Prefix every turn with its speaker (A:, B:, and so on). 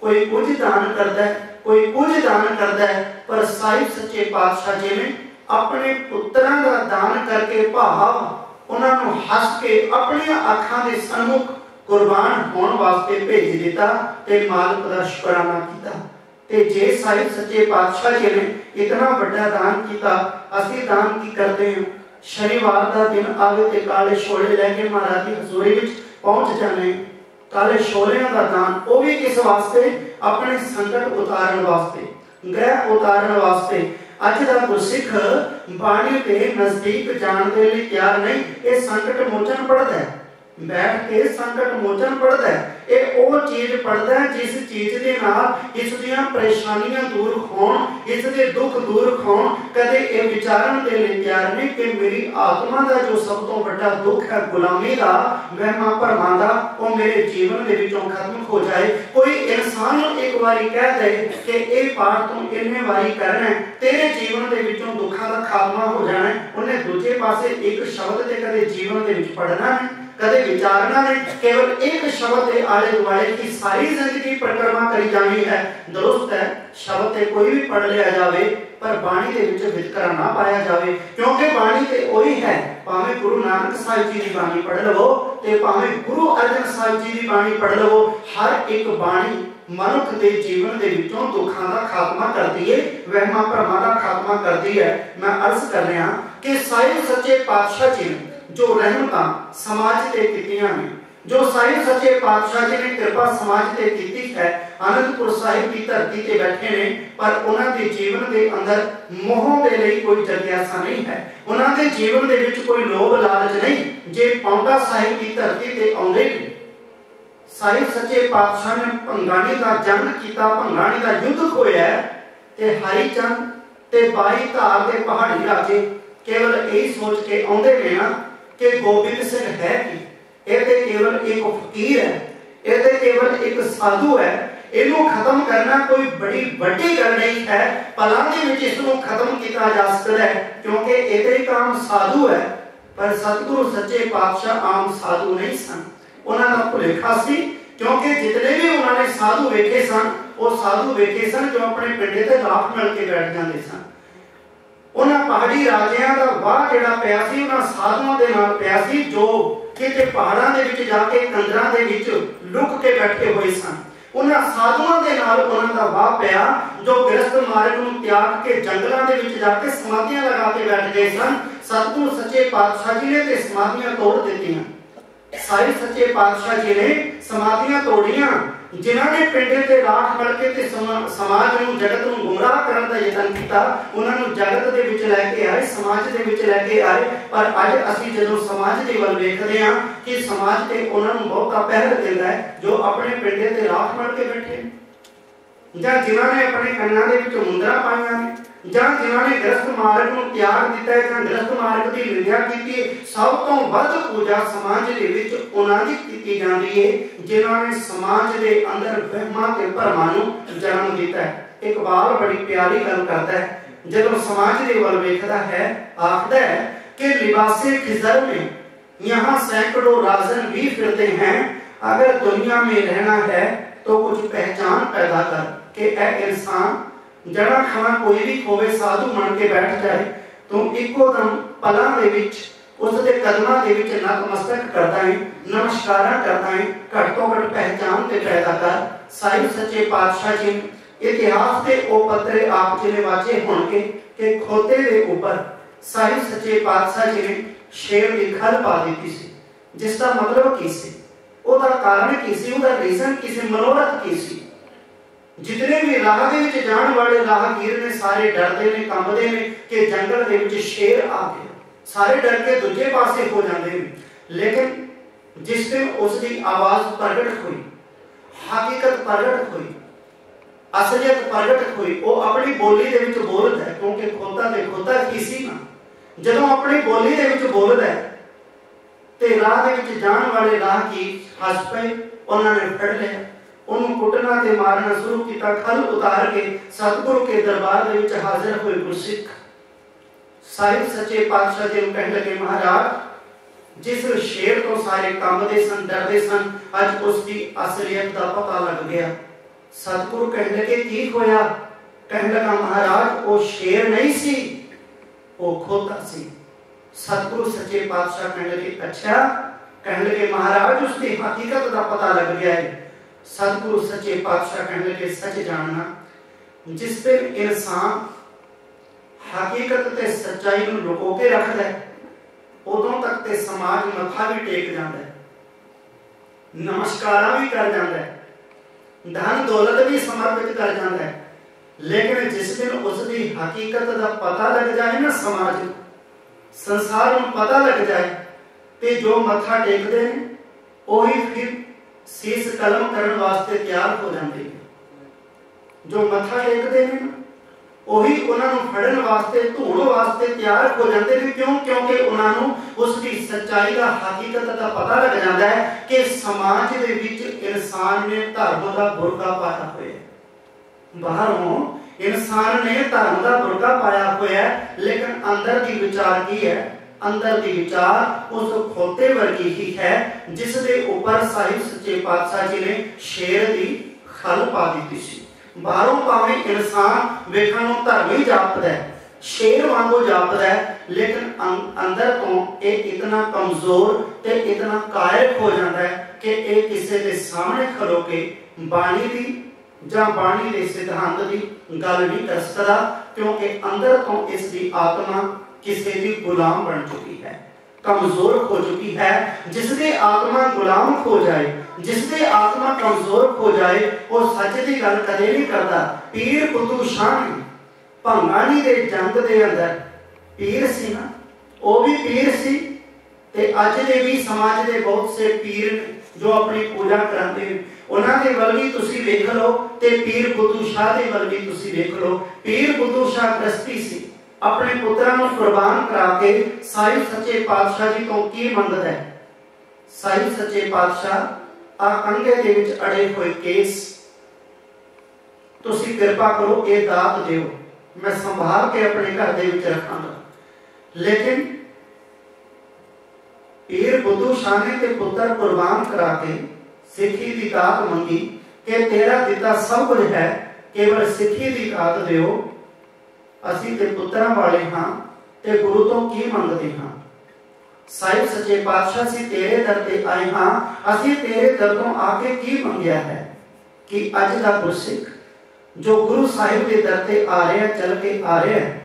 A: ਕੋਈ ਕੁਝ ਦਾਨ ਕਰਦਾ ਹੈ, ਕੋਈ ਕੁਝ ਦਾਨ ਕਰਦਾ ਹੈ, ਪਰ ਸਾਹਿਬ ਸੱਚੇ ਪਾਤਸ਼ਾਹ ਜੀ ਆਪਣੇ ਪੁੱਤਰਾਂ ਦਾ ਦਾਨ ਕਰਕੇ ਭਾਵ ਉਹਨਾਂ ਨੂੰ ਹੱਸ ਕੇ ਆਪਣੀਆਂ ਅੱਖਾਂ ਦੇ ਸਨਮੁਖ ਕੁਰਬਾਨ ਹੋਣ ਵਾਸਤੇ ਭੇਜ ਦਿੱਤਾ ਤੇ ਮਾਲਕ ਦਾ ਸ਼ੁਕਰਾਨਾ ਕੀਤਾ। ਤੇ ਜੇ ਸਾਹਿਬ ਸੱਚੇ ਪਾਤਸ਼ਾਹ ਜੀ ਨੇ ਇਤਨਾ ਵੱਡਾ ਦਾਨ ਕੀਤਾ, ਅਸੀਂ ਦਾਨ ਕੀ ਕਰਦੇ ਹਾਂ? ਸ਼ਨੀਵਾਰ ਦਾ ਦਿਨ ਆਵੇ ਤੇ ਕਾਲੇ ਛੋਲੇ ਲੈ ਕੇ ਮਹਾਰਾਜ ਦੀ ਹਜ਼ੂਰੀ ਵਿੱਚ ਪਹੁੰਚ ਜਾਣੇ ਕਾਲੇ ਛੋਲਿਆਂ ਦਾ ਦਾਨ, ਉਹ ਵੀ ਕਿਸ ਵਾਸਤੇ? ਆਪਣੇ ਸੰਕਟ ਉਤਾਰਨ ਵਾਸਤੇ, ਗ੍ਰਹਿ ਉਤਾਰਨ ਵਾਸਤੇ। ਅੱਜ ਦਾ ਗੁਰਸਿੱਖ ਬਾਣੀ ਦੇ ਨਜ਼ਦੀਕ ਜਾਣ ਦੇ ਲਈ ਤਿਆਰ ਨਹੀਂ, ਇਹ ਸੰਕਟ ਮੋਚਨ ਪੜਦਾ ਹੈ। ਬੈਠ ਕੇ ਸੰਕਟ ਮੋਚਨ ਪੜਦਾ ਹੈ। ਇਹ ਉਹ ਚੀਜ਼ ਪੜਦਾ ਹੈ ਜਿਸ ਚੀਜ਼ ਦੇ ਨਾਲ ਇਸ ਦੀਆਂ ਪਰੇਸ਼ਾਨੀਆਂ ਦੂਰ ਹੋਣ, ਇਸ ਦੇ ਦੁੱਖ ਦੂਰ ਹੋਣ। ਕਦੇ ਇਹ ਵਿਚਾਰਨ ਦੇ ਲਈ ਤਿਆਰ ਨਹੀਂ ਕਿ ਮੇਰੀ ਆਤਮਾ ਦਾ ਜੋ ਸਭ ਤੋਂ ਵੱਡਾ ਦੁੱਖ ਹੈ ਗੁਲਾਮੀ ਦਾ ਵਹਿਮਾਂ ਭਰਮਾਂ ਦਾ, ਉਹ ਮੇਰੇ ਜੀਵਨ ਦੇ ਵਿੱਚੋਂ ਖਤਮ ਹੋ ਜਾਏ। ਕੋਈ ਇਨਸਾਨ ਨੂੰ ਇੱਕ ਵਾਰੀ ਕਹਿ ਦੇ ਕਿ ਇਹ ਪਾਠ ਤੂੰ ਇੰਨੇ ਵਾਰੀ ਕਰਨਾ ਤੇਰੇ ਜੀਵਨ ਦੇ ਵਿੱਚੋਂ ਦੁੱਖਾਂ ਦਾ ਖਾਤਮਾ ਹੋ ਜਾਣਾ ਉਹਨੇ ਦੂਜੇ ਪਾਸੇ ਇੱਕ ਸ਼ਬਦ ਤੇ ਕਦੇ ਜੀਵਨ ਦੇ ਵਿੱਚ ਪੜਨਾ ਹੈ। ਕਦੇ ਵਿਚਾਰਨਾ ਨਹੀਂ, ਕੇਵਲ ਇੱਕ ਸ਼ਬਦ ਦੇ ਆਲੇ ਦੁਆਲੇ ਦੀ ਸਾਰੀ ਜ਼ਿੰਦਗੀ ਪ੍ਰਕਰਮਾ ਕਰੀ ਜਾਣੀ ਹੈ। ਦਰੁਸਤ ਹੈ, ਸ਼ਬਦ ਤੇ ਕੋਈ ਵੀ ਪੜ ਲਿਆ ਜਾਵੇ, ਪਰ ਬਾਣੀ ਦੇ ਵਿੱਚ ਵਿਤਕਰਾ ਨਾ ਪਾਇਆ ਜਾਵੇ। ਕਿਉਂਕਿ ਬਾਣੀ ਤੇ ਉਹੀ ਹੈ, ਭਾਵੇਂ ਗੁਰੂ ਨਾਨਕ ਸਾਹਿਬ ਜੀ ਦੀ ਬਾਣੀ ਪੜ ਲਵੋ ਤੇ ਭਾਵੇਂ ਗੁਰੂ ਅਰਜਨ ਸਾਹਿਬ ਜੀ ਦੀ ਬਾਣੀ ਪੜ ਲਵੋ, ਹਰ ਇੱਕ ਬਾਣੀ ਮਨੁੱਖ ਦੇ ਜੀਵਨ ਦੇ ਵਿੱਚੋਂ ਦੁੱਖਾਂ ਦਾ ਖਾਤਮਾ ਕਰਦੀ ਹੈ ਵਹਿਮਾਂ ਭਰਮਾਂ ਦਾ ਖਾਤਮਾ ਕਰਦੀ ਹੈ। ਮੈਂ ਅਰਜ਼ ਕਰ ਰਿਹਾ ਕਿ ਸਾਰੇ ਸੱਚੇ ਪਾਤਸ਼ਾਹ ਜੀ ਨੇ ਜੋ ਰਹਿਮਤਾਂ ਸਮਾਜ ਤੇ ਕੀਤੀਆਂ ਨੇ। ਜੋ ਸਾਹਿਬ ਸੱਚੇ ਪਾਤਸ਼ਾਹ ਜੀ ਨੇ ਕਿਰਪਾ ਸਮਾਜ ਤੇ ਕੀਤੀ ਹੈ, ਅਨੰਦਪੁਰ ਸਾਹਿਬ ਦੀ ਧਰਤੀ ਤੇ ਬੈਠੇ ਨੇ, ਪਰ ਉਹਨਾਂ ਦੇ ਜੀਵਨ ਦੇ ਅੰਦਰ ਮੋਹ ਦੇ ਲਈ ਕੋਈ ਜਗਿਆਸਾ ਨਹੀਂ ਹੈ। ਉਹਨਾਂ ਦੇ ਜੀਵਨ ਦੇ ਵਿੱਚ ਕੋਈ ਲੋਭ ਲਾਲਚ ਨਹੀਂ, ਜੇ ਪੌਂਟਾ ਸਾਹਿਬ ਦੀ ਧਰਤੀ ਤੇ ਆਉਂਦੇ ਨੇ। ਸਾਹਿਬ ਸੱਚੇ ਪਾਤਸ਼ਾਹ ਨੇ ਭੰਗਾਣੀ ਦਾ ਜੰਗ ਕੀਤਾ, ਭੰਗਾਣੀ ਦਾ ਯੁੱਧ ਹੋਇਆ ਤੇ ਹਰੀ ਚੰਦ ਤੇ ਬਾਈ ਧਾਰ ਦੇ ਪਹਾੜੀ ਰਾਜੇ ਕੇਵਲ ਇਹ ਸੋਚ ਕੇ ਆਉਂਦੇ ਨੇ ਨਾ ਕਿ ਗੋਬਿੰਦ ਸਿੰਘ ਹੈ ਕੀ? ਇਹ ਤੇ ਕੇਵਲ ਇੱਕ ਫਕੀਰ ਹੈ। ਇਹ ਤੇ ਕੇਵਲ ਇੱਕ ਸਾਧੂ ਹੈ। ਇਹਨੂੰ ਖਤਮ ਕਰਨਾ ਕੋਈ ਬੜੀ ਵੱਡੀ ਗੱਲ ਨਹੀਂ ਹੈ। ਪਲਾਂ ਦੇ ਵਿੱਚ ਇਸ ਨੂੰ ਖਤਮ ਕੀਤਾ ਜਾ ਸਕਦਾ ਹੈ, ਕਿਉਂਕਿ ਇਹਦੇ ਕੰਮ ਸਾਧੂ ਹੈ। ਪਰ ਸਤਿਗੁਰੂ ਸੱਚੇ ਪਾਤਸ਼ਾਹ ਆਮ ਸਾਧੂ ਨਹੀਂ ਸਨ। ਉਹਨਾਂ ਦਾ ਭੁਲੇਖਾ ਸੀ, ਕਿਉਂਕਿ ਜਿਤਨੇ ਵੀ ਉਹਨਾਂ ਨੇ ਸਾਧੂ ਵੇਖੇ ਸਨ, ਉਹ ਸਾਧੂ ਵੇਖੇ ਸਨ ਜੋ ਆਪਣੇ ਪਿੰਡੇ ਤੇ ਲਾਖ ਮਿਲ ਕੇ ਬੈਠ ਜਾਂਦੇ ਸਨ। ਉਹਨਾਂ ਪਹਾੜੀ ਰਾਜਿਆਂ ਦਾ ਵਾਹ ਜਿਹੜਾ ਪਿਆ ਸੀ, ਉਹਨਾਂ ਸਾਧੂਆਂ ਦੇ ਨਾਲ ਪਿਆ ਸੀ, ਜੋ ਕਿਤੇ ਪਹਾੜਾਂ ਦੇ ਵਿੱਚ ਜਾ ਕੇ ਕੰਦਰਾਂ ਦੇ ਵਿੱਚ ਲੁਕ ਕੇ ਬੈਠੇ ਹੋਏ ਸਨ। ਉਹਨਾਂ ਸਾਧੂਆਂ ਦੇ ਨਾਲ ਉਹਨਾਂ ਦਾ ਵਾਹ ਪਿਆ, ਜੋ ਗ੍ਰਸਤ ਮਾਰਗ ਨੂੰ ਤਿਆਗ ਕੇ ਜੰਗਲਾਂ ਦੇ ਵਿੱਚ ਜਾ ਕੇ ਸਮਾਧੀਆਂ ਲਗਾ ਕੇ ਬੈਠ ਗਏ ਸਨ। ਸਤਿਗੁਰੂ ਸੱਚੇ ਪਾਤਸ਼ਾਹ ਜੀ ਨੇ ਤੇ ਸਮਾਧੀਆਂ ਤੋੜ ਦਿੱਤੀਆਂ। ਸਾਰੇ ਸੱਚੇ ਪਾਤਸ਼ਾਹ ਜੀ ਨੇ ਸਮਾਧੀਆਂ ਤੋੜੀਆਂ। ਜਿਨ੍ਹਾਂ ਨੇ ਪਿੰਡੇ ਤੇ ਰਾਖ ਮਿਲ ਕੇ ਤੇ ਸਮਾਜ ਨੂੰ, ਜਗਤ ਨੂੰ ਗੁੰਮਰਾਹ ਕਰਨ ਦਾ ਯਤਨ ਕੀਤਾ, ਉਹਨਾਂ ਨੂੰ ਜਗਤ ਦੇ ਵਿੱਚ ਲੈ ਕੇ ਆਏ, ਸਮਾਜ ਦੇ ਵਿੱਚ ਲੈ ਕੇ ਆਏ। ਪਰ ਅੱਜ ਅਸੀਂ ਜਦੋਂ ਸਮਾਜ ਦੇ ਵੱਲ ਵੇਖਦੇ ਹਾਂ ਕਿ ਸਮਾਜ ਤੇ ਉਹਨਾਂ ਨੂੰ ਬਹੁਤਾ ਪਹਿਲ ਦਿੰਦਾ ਹੈ, ਜੋ ਆਪਣੇ ਪਿੰਡ ਤੇ ਰਾਖ ਮਿਲ ਕੇ ਬੈਠੇ ਜਾਂ ਜਿਨ੍ਹਾਂ ਨੇ ਆਪਣੇ ਕੰਨਾਂ ਦੇ ਵਿੱਚ ਮੁੰਦਰਾ ਪਾਈਆਂ ਨੇ ਜਾਂ ਜਿਨ੍ਹਾਂ ਨੇ ਗ੍ਰਸਥ ਮਾਰਗ ਨੂੰ ਤਿਆਗ ਦਿੱਤਾ ਹੈ ਜਾਂ ਗ੍ਰਸਥ ਮਾਰਗ ਦੀ ਨਿੰਦਿਆ ਕੀਤੀ ਸਭ ਤੋਂ ਵੱਧ ਪੂਜਾ ਸਮਾਜ ਦੇ ਵਿੱਚ ਉਹਨਾਂ ਦੀ ਕੀਤੀ ਜਾਂਦੀ ਹੈ ਜਿਨ੍ਹਾਂ ਨੇ ਸਮਾਜ ਦੇ ਅੰਦਰ ਵਹਿਮਾਂ ਤੇ ਭਰਮਾਂ ਨੂੰ ਜਨਮ ਦਿੱਤਾ ਹੈ ਇਕਬਾਲ ਬੜੀ ਪਿਆਰੀ ਗੱਲ ਕਰਦਾ ਹੈ ਜਦੋਂ ਸਮਾਜ ਦੇ ਵੱਲ ਵੇਖਦਾ ਹੈ ਆਖਦਾ ਹੈ ਕਿ ਲਿਬਾਸੇ ਖਿਜ਼ਰ में यहाँ सैकड़ों राजन भी फिरते हैं अगर दुनिया में रहना है तो कुछ पहचान पैदा कर ਕਿ ਇਹ ਇਨਸਾਨ ਜਿਹੜਾ ਖਾਣਾ ਕੋਈ ਵੀ ਹੋਵੇ ਸਾਧੂ ਮੰਨ ਕੇ ਬੈਠ ਜਾਏ ਤੂੰ ਇੱਕੋ ਦਮ ਪਲਾਂ ਦੇ ਵਿੱਚ, ਉਸ ਦੇ ਕਦਮਾਂ ਦੇ ਵਿੱਚ ਨਤਮਸਤਕ ਕਰਦਾ ਹੈ, ਨਮਸਕਾਰਾਂ ਕਰਦਾ ਹੈ, ਘੱਟ ਤੋਂ ਘੱਟ ਪਹਿਚਾਨ ਤੇ ਪੈਦਾ ਕਰ। ਸਾਹਿਬ ਸੱਚੇ ਪਾਤਸ਼ਾਹ ਜੀ, ਇਤਿਹਾਸ ਦੇ ਉਹ ਪੱਤਰੇ ਆਪ ਜੀ ਨੇ ਵਾਚੇ ਹੋਣਗੇ ਕਿ ਖੋਤੇ ਦੇ ਉੱਪਰ ਸਾਹਿਬ ਸੱਚੇ ਪਾਤਸ਼ਾਹ ਜੀ ਨੇ ਸ਼ੇਰ ਦੀ ਖਲ ਪਾ ਦਿੱਤੀ ਸੀ। ਜਿਸ ਦਾ ਮਤਲਬ ਕੀ ਸੀ? ਉਹਦਾ ਕਾਰਨ ਕੀ ਸੀ? ਉਹਦਾ ਰੀਜ਼ਨ ਕਿਸੇ ਮਨੋਰਥ ਕੀ ਸੀ? ਜਿਤਨੇ ਵੀ ਰਾਹ ਦੇ ਵਿੱਚ ਜਾਣ ਵਾਲੇ ਰਾਹਗੀਰ ਨੇ, ਸਾਰੇ ਡਰਦੇ ਨੇ, ਕੰਬਦੇ ਨੇ ਕਿ ਜੰਗਲ ਦੇ ਵਿੱਚ ਸ਼ੇਰ ਆ ਗਿਆ। ਸਾਰੇ ਡਰ ਕੇ ਦੂਜੇ ਪਾਸੇ ਹੋ ਜਾਂਦੇ ਨੇ। ਲੇਕਿਨ ਜਿਸ ਦਿਨ ਉਸ ਦੀ ਆਵਾਜ਼ ਪ੍ਰਗਟ ਹੋਈ, ਹਕੀਕਤ ਪ੍ਰਗਟ ਹੋਈ, ਅਸਲੀਅਤ ਪ੍ਰਗਟ ਹੋਈ, ਉਹ ਆਪਣੀ ਬੋਲੀ ਦੇ ਵਿੱਚ ਬੋਲਦਾ ਹੈ, ਕਿਉਂਕਿ ਖੋਤਾ ਤੇ ਖੋਤਾ ਕੀ ਸੀ ਨਾ? ਜਦੋਂ ਆਪਣੀ ਬੋਲੀ ਦੇ ਵਿੱਚ ਬੋਲਦਾ ਹੈ, ਤੇ ਰਾਹ ਦੇ ਵਿੱਚ ਜਾਣ ਵਾਲੇ ਰਾਹ ਕੀ ਹੱਸ ਪਏ ਉਹਨਾਂ ਨੇ ਫੜ ਲਿਆ। ਉਹਨੂੰ ਕੁੱਟਣਾ ਤੇ ਮਾਰਨਾ ਸ਼ੁਰੂ ਕੀਤਾ, ਖਲ ਉਤਾਰ ਕੇ ਸਤਿਗੁਰੂ ਕੇ ਦਰਬਾਰ ਦੇ ਵਿੱਚ ਹਾਜ਼ਰ ਹੋਏ ਗੁਰਸਿੱਖ। ਸਾਹਿਬ ਸੱਚੇ ਪਾਤਸ਼ਾਹ ਜੀ ਨੂੰ ਕਹਿਣ ਲੱਗੇ, ਮਹਾਰਾਜ, ਜਿਸ ਸ਼ੇਰ ਤੋਂ ਸਾਰੇ ਕੰਬਦੇ ਸਨ, ਡਰਦੇ ਸਨ, ਅੱਜ ਉਸ ਦੀ ਅਸਲੀਅਤ ਦਾ ਪਤਾ ਲੱਗ ਗਿਆ। ਸਤਿਗੁਰੂ ਕਹਿਣ ਲੱਗੇ, ਕੀ ਹੋਇਆ? ਕਹਿਣ ਲੱਗਾ, ਮਹਾਰਾਜ, ਉਹ ਸ਼ੇਰ ਨਹੀਂ ਸੀ, ਉਹ ਖੋਤਾ ਸੀ। ਸਤਿਗੁਰੂ ਸੱਚੇ ਪਾਤਸ਼ਾਹ ਕਹਿਣ ਲੱਗੇ, ਅੱਛਾ। ਕਹਿਣ ਲੱਗੇ, ਮਹਾਰਾਜ, ਉਸ ਦੀ ਹਕੀਕਤ ਦਾ ਪਤਾ ਲੱਗ ਗਿਆ ਹੈ। ਸਤਿਗੁਰੂ ਸੱਚੇ ਪਾਤਸ਼ਾਹ ਕਹਿਣ ਲੱਗੇ ਸੱਚ ਜਾਣਨਾ, ਜਿਸ ਦਿਨ ਇਨਸਾਨ ਹਕੀਕਤ ਤੇ ਸੱਚਾਈ ਨੂੰ ਲੁਕੋ ਕੇ ਰੱਖਦਾ ਹੈ, ਉਦੋਂ ਤੱਕ ਤੇ ਸਮਾਜ ਮੱਥਾ ਵੀ ਟੇਕ ਜਾਂਦਾ ਹੈ, ਨਮਸਕਾਰਾਂ ਵੀ ਕਰ ਜਾਂਦਾ ਹੈ ਧਨ ਦੌਲਤ ਵੀ ਸਮਰਪਿਤ ਕਰ ਜਾਂਦਾ ਹੈ, ਲੇਕਿਨ ਜਿਸ ਦਿਨ ਉਸ ਦੀ ਹਕੀਕਤ ਦਾ ਪਤਾ ਲੱਗ ਜਾਏ ਨਾ ਸਮਾਜ, ਸੰਸਾਰ ਨੂੰ ਪਤਾ ਲੱਗ ਜਾਏ, ਤੇ ਜੋ ਮੱਥਾ ਟੇਕਦੇ ਨੇ, ਉਹੀ ਫਿਰ ਸੀਸ ਕਲਮ ਕਰਨ ਵਾਸਤੇ ਤਿਆਰ ਹੋ ਜਾਂਦੇ। ਨੇ ਜੋ ਮੱਥਾ ਟੇਕਦੇ ਨੇ, ਉਹੀ ਉਹਨਾਂ ਨੂੰ ਫੜਨ ਵਾਸਤੇ ਧੂਣ ਵਾਸਤੇ ਤਿਆਰ ਹੋ ਜਾਂਦੇ ਨੇ। ਕਿਉਂ? ਕਿਉਂਕਿ ਉਹਨਾਂ ਨੂੰ ਉਸ ਦੀ ਸੱਚਾਈ ਦਾ ਹਕੀਕਤ ਦਾ ਪਤਾ ਲੱਗ ਜਾਂਦਾ ਹੈ ਕਿ ਸਮਾਜ ਦੇ ਵਿੱਚ ਇਨਸਾਨ ਨੇ ਧਰਮ ਦਾ ਬੁਰਕਾ ਪਾਇਆ ਹੋਇਆ ਹੈ। ਬਾਹਰੋਂ ਇਨਸਾਨ ਨੇ ਧਰਮ ਦਾ ਬੁਰਕਾ ਪਾਇਆ ਹੋਇਆ ਹੈ, ਲੇਕਿਨ ਅੰਦਰ ਦੀ ਵਿਚਾਰ ਕੀ ਹੈ? ਅੰਦਰ ਦੀ ਵਿਚਾਰ ਉਸ ਖੋਤੇ ਵਰਗੀ ਹੀ ਹੈ, ਜਿਸ ਦੇ ਉੱਪਰ ਸਾਹਿਬ ਸੱਚੇ ਪਾਤਸ਼ਾਹ ਜੀ ਨੇ ਸ਼ੇਰ ਦੀ ਖਲ ਪਾ ਦਿੱਤੀ ਸੀ। ਬਾਹਰੋਂ ਭਾਵੇਂ ਇਨਸਾਨ ਵੇਖਣ ਨੂੰ ਧਰਮੀ ਜਾਪਦਾ ਹੈ, ਸ਼ੇਰ ਵਾਂਗੂ ਜਾਪਦਾ ਹੈ, ਲੇਕਿਨ ਅੰਦਰ ਤੋਂ ਇਹ ਇਤਨਾ ਕਮਜ਼ੋਰ ਤੇ ਇਤਨਾ ਕਾਇਰ ਹੋ ਜਾਂਦਾ ਹੈ ਕਿ ਇਹ ਕਿਸੇ ਦੇ ਸਾਹਮਣੇ ਖਲੋ ਕੇ ਬਾਣੀ ਦੀ ਜਾਂ ਬਾਣੀ ਦੇ ਸਿਧਾਂਤ ਦੀ ਗੱਲ ਨਹੀਂ ਕਰ ਸਕਦਾ, ਕਿਉਂਕਿ ਅੰਦਰ ਤੋਂ ਇਸ ਦੀ ਆਤਮਾ ਕਿਸੇ ਦੀ ਗੁਲਾਮ ਬਣ ਚੁੱਕੀ ਹੈ, ਕਮਜ਼ੋਰ ਹੋ ਚੁੱਕੀ ਹੈ ਜਿਸ ਦੇ ਆਤਮਾ ਗੁਲਾਮ ਹੋ ਜਾਏ ਜਿਸ ਦੇ ਆਤਮਾ ਕਮਜ਼ੋਰ ਹੋ ਜਾਏ, ਉਹ ਸੱਚ ਦੀ ਗੱਲ ਕਦੇ ਨਹੀਂ ਕਰਦਾ। ਪੀਰ ਕੁਤੂ ਸ਼ਾਨ ਭੰਗਾਣੀ ਦੇ ਜੰਗ ਦੇ ਅੰਦਰ ਪੀਰ ਸੀ ਨਾ, ਉਹ ਵੀ ਪੀਰ ਸੀ, ਤੇ ਅੱਜ ਦੇ ਵੀ ਸਮਾਜ ਦੇ ਬਹੁਤ ਸੇ ਪੀਰ ਜੋ ਆਪਣੀ ਪੂਜਾ ਕਰਦੇ ਨੇ। ਉਹਨਾਂ ਦੇ ਵੱਲ ਵੀ ਤੁਸੀਂ ਵੇਖ ਲਓ, ਤੇ ਪੀਰ ਕੁਤੂ ਸ਼ਾਹ ਦੇ ਵੱਲ ਵੀ ਤੁਸੀਂ ਵੇਖ ਲਓ। ਪੀਰ ਕੁਤੂ ਸ਼ਾਹ ਕ੍ਰਿਸਤੀ ਸੀ। ਆਪਣੇ ਪੁੱਤਰਾਂ ਨੂੰ ਕੁਰਬਾਨ ਕਰਾ ਕੇ ਸਾਹਿਬ ਸੱਚੇ ਪਾਤਸ਼ਾਹ ਜੀ ਤੋਂ ਕੀ ਮੰਗਦਾ ਹੈ? ਸਾਹਿਬ ਸੱਚੇ ਪਾਤਸ਼ਾਹ, ਆ ਕੰਗੇ ਦੇ ਵਿੱਚ ਅੜੇ ਹੋਏ ਕੇਸ। ਤੁਸੀਂ ਕਿਰਪਾ ਕਰੋ, ਇਹ ਦਾਤ ਦਿਓ। ਮੈਂ ਸੰਭਾਲ ਕੇ ਆਪਣੇ ਘਰ ਦੇ ਵਿੱਚ ਰੱਖਾਂਗਾ। ਲੇਕਿਨ ਪੀਰ ਬੁੱਧੂ ਸ਼ਾਨੇ ਤੇ ਪੁੱਤਰ ਕੁਰਬਾਨ ਕਰਾ ਕੇ ਸਿੱਖੀ ਦੀ ਦਾਤ ਮੰਗੀ ਕਿ ਤੇਰਾ ਦਿੱਤਾ ਸਭ ਕੁਝ ਹੈ, ਕੇਵਲ ਸਿੱਖੀ ਦੀ ਦਾਤ ਦਿਓ। ਅਸੀਂ ਤੇ ਪੁੱਤਰਾਂ ਵਾਲੇ ਹਾਂ ਤੇ ਗੁਰੂ ਤੋਂ ਕੀ ਮੰਗਦੇ ਹਾਂ? ਸਾਹਿਬ ਸੱਚੇ ਪਾਤਸ਼ਾਹ ਸੀ ਤੇਰੇ ਦਰ ਤੇ ਆਏ ਹਾਂ, ਅਸੀਂ ਤੇਰੇ ਦਰ ਤੋਂ ਆ ਕੇ ਕੀ ਮੰਗਿਆ ਹੈ? ਕਿ ਅੱਜ ਦਾ ਗੁਰਸਿੱਖ ਜੋ ਗੁਰੂ ਸਾਹਿਬ ਦੇ ਦਰ ਤੇ ਆ ਰਿਹਾ, ਚੱਲ ਕੇ ਆ ਰਿਹਾ